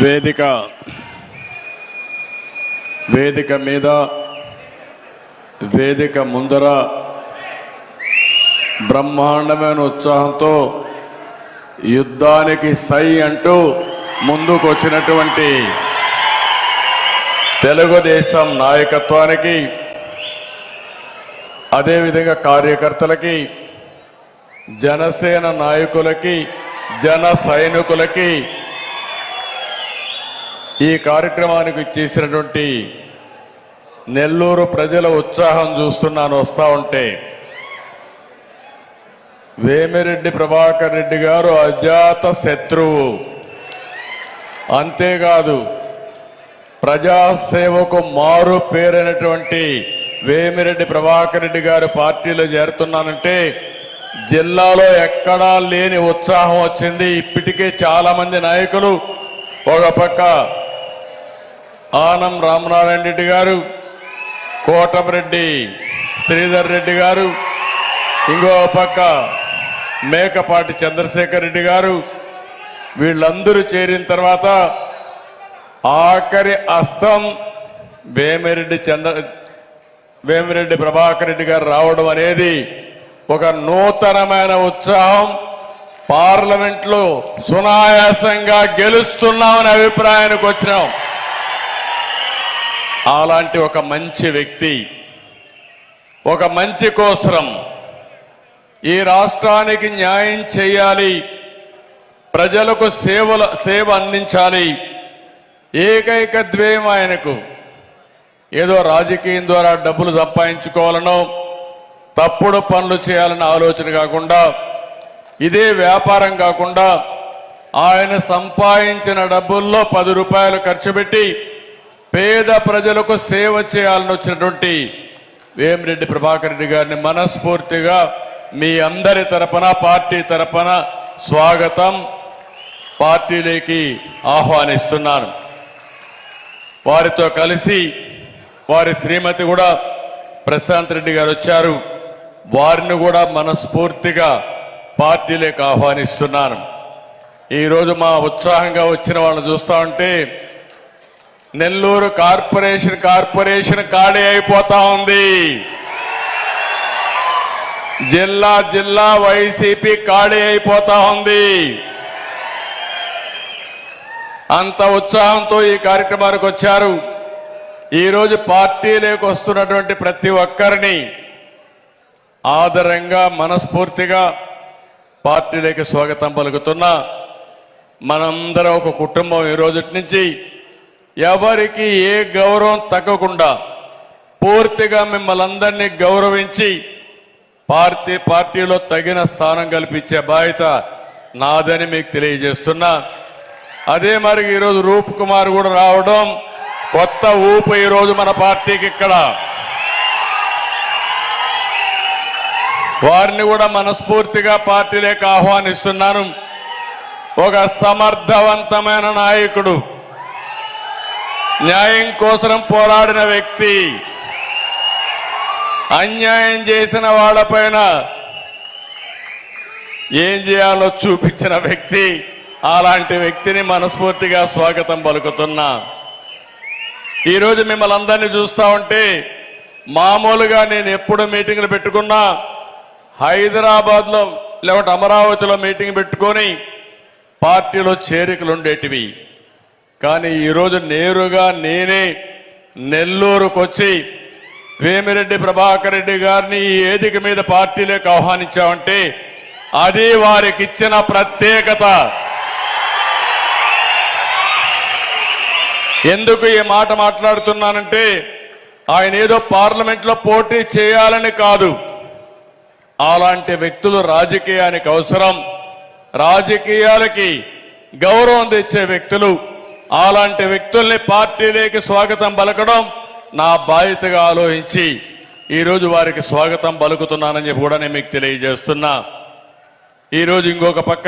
వేదిక. వేదిక మీద వేదిక ముందర బ్రహ్మాండమైన ఉత్సాహంతో యుద్ధానికి సై అంటూ ముందుకు వచ్చినటువంటి తెలుగుదేశం నాయకత్వానికి అదేవిధంగా కార్యకర్తలకి జనసేన నాయకులకి జన సైనికులకి ఈ కార్యక్రమానికి చేసినటువంటి నెల్లూరు ప్రజల ఉత్సాహం చూస్తున్నాను వస్తూ ఉంటే. వేమిరెడ్డి ప్రభాకర్ రెడ్డి గారు అజాత శత్రువు. అంతేకాదు ప్రజాసేవకు మారు పేరైనటువంటి వేమిరెడ్డి ప్రభాకర్ రెడ్డి గారు పార్టీలో చేరుతున్నానంటే జిల్లాలో ఎక్కడా లేని ఉత్సాహం వచ్చింది. ఇప్పటికే చాలామంది నాయకులు ఒక పక్క ఆనం రామనారాయణ రెడ్డి గారు కోటమిరెడ్డి శ్రీధర్ రెడ్డి గారు ఇంకో పక్క మేకపాటి చంద్రశేఖర్ రెడ్డి గారు వీళ్ళందరూ చేరిన తర్వాత ఆఖరి అస్తం వేమిరెడ్డి చంద్ర వేమిరెడ్డి ప్రభాకర్ రెడ్డి గారు రావడం అనేది ఒక నూతనమైన ఉత్సాహం. పార్లమెంట్లో సునాయాసంగా గెలుస్తున్నామనే అభిప్రాయానికి వచ్చినాం. అలాంటి ఒక మంచి వ్యక్తి ఒక మంచి కోసరం. ఈ రాష్ట్రానికి న్యాయం చేయాలి ప్రజలకు సేవల సేవ అందించాలి. ఏకైక ద్వేయం ఆయనకు. ఏదో రాజకీయం ద్వారా డబ్బులు సంపాదించుకోవాలనో తప్పుడు పనులు చేయాలన్న ఆలోచన కాకుండా ఇదే వ్యాపారం కాకుండా ఆయన సంపాదించిన డబ్బుల్లో పది రూపాయలు ఖర్చు పెట్టి పేద ప్రజలకు సేవ చేయాలని వచ్చినటువంటి వేమిరెడ్డి ప్రభాకర్ రెడ్డి గారిని మనస్ఫూర్తిగా మీ అందరి తరపున పార్టీ తరపున స్వాగతం. పార్టీలోకి ఆహ్వానిస్తున్నాను. వారితో కలిసి వారి శ్రీమతి కూడా ప్రశాంత్ రెడ్డి గారు వచ్చారు. వారిని కూడా మనస్ఫూర్తిగా పార్టీలోకి ఆహ్వానిస్తున్నాను. ఈరోజు మా ఉత్సాహంగా వచ్చిన వాళ్ళని చూస్తా ఉంటే నెల్లూరు కార్పొరేషన్ కార్పొరేషన్ ఖాళీ అయిపోతా ఉంది. జిల్లా జిల్లా వైసీపీ ఖాళీ అయిపోతా ఉంది. అంత ఉత్సాహంతో ఈ కార్యక్రమానికి వచ్చారు. ఈరోజు పార్టీలోకి వస్తున్నటువంటి ప్రతి ఒక్కరిని ఆదరంగా మనస్ఫూర్తిగా పార్టీలోకి స్వాగతం పలుకుతున్నా. మనందరం ఒక కుటుంబం ఈ రోజు నుంచి ఎవరికి ఏ గౌరవం తగ్గకుండా పూర్తిగా మిమ్మల్ని అందరినీ గౌరవించి పార్టీ పార్టీలో తగిన స్థానం కల్పించే బాధ్యత నాదని మీకు తెలియజేస్తున్నా. అదే మరి ఈరోజు రూప్ కుమార్ కూడా రావడం కొత్త ఊపు ఈరోజు మన పార్టీకి ఇక్కడ. వారిని కూడా మనస్ఫూర్తిగా పార్టీలోకి ఆహ్వానిస్తున్నాను. ఒక సమర్థవంతమైన నాయకుడు. న్యాయం కోసం పోరాడిన వ్యక్తి అన్యాయం చేసిన వాళ్ళపైన ఏం చేయాలో చూపించిన వ్యక్తి అలాంటి వ్యక్తిని మనస్ఫూర్తిగా స్వాగతం పలుకుతున్నా. ఈరోజు మిమ్మల్ని అందరినీ చూస్తా ఉంటే మామూలుగా నేను ఎప్పుడు మీటింగ్లు పెట్టుకున్నా హైదరాబాద్లో లేకుంటే అమరావతిలో మీటింగ్ పెట్టుకొని పార్టీలో చేరికలు ఉండేటివి. కానీ ఈరోజు నేరుగా నేనే నెల్లూరుకు వచ్చి వేమిరెడ్డి ప్రభాకర్ రెడ్డి గారిని ఈ వేదిక మీద పార్టీలోకి ఆహ్వానించామంటే అది వారికి ఇచ్చిన ప్రత్యేకత. ఎందుకు ఈ మాట మాట్లాడుతున్నానంటే ఆయన ఏదో పార్లమెంట్లో పోటీ చేయాలని కాదు. అలాంటి వ్యక్తులు రాజకీయానికి అవసరం. రాజకీయాలకి గౌరవం తెచ్చే వ్యక్తులు అలాంటి వ్యక్తుల్ని పార్టీలోకి స్వాగతం పలకడం నా బాధ్యతగా ఆలోచించి ఈరోజు వారికి స్వాగతం పలుకుతున్నానని చెప్పి కూడా నేను మీకు తెలియజేస్తున్నా. ఈరోజు ఇంకొక పక్క